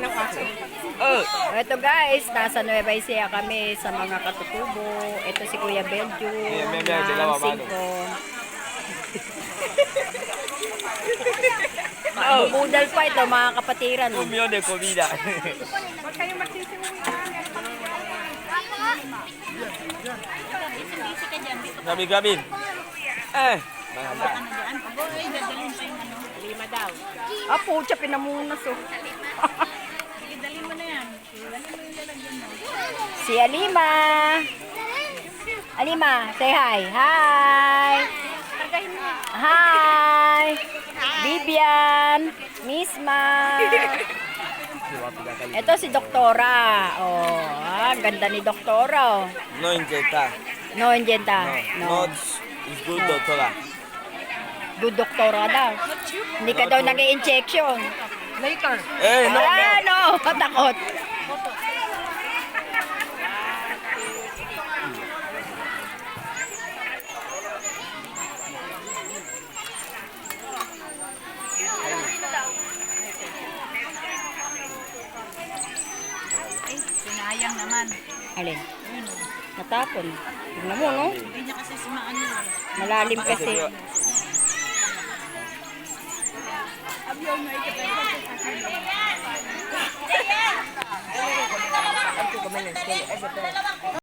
wala nang kaso. Oh, Ito guys, nasa Nueva Ecija kami sa mga katutubo. Ito si Kuya Beljo. May- may- may dalawa, singkong. Bubudal pa ito mga kapatiran. kumyo de comida. Huwag kayong magsisiuwi ha. Gabi gabi. Eh, mahaba. Lima daw. Ah, pucha, pinamunas oh. Si Alima. Alima, say hi. Hi. Hi. Vivian. Misma. Ito si Doktora. Oh, ah, ganda ni Doktora. Oh. No injecta. No, Injenta. No. No. Is good doctora. Good Doktora daw. Hindi ka daw nag-injection. Later. Eh, no, no. Ah, no. Takot. Sinayang naman. Alin? Natapon. Tignan mo, no? Hindi niya kasi sumaano. Malalim kasi.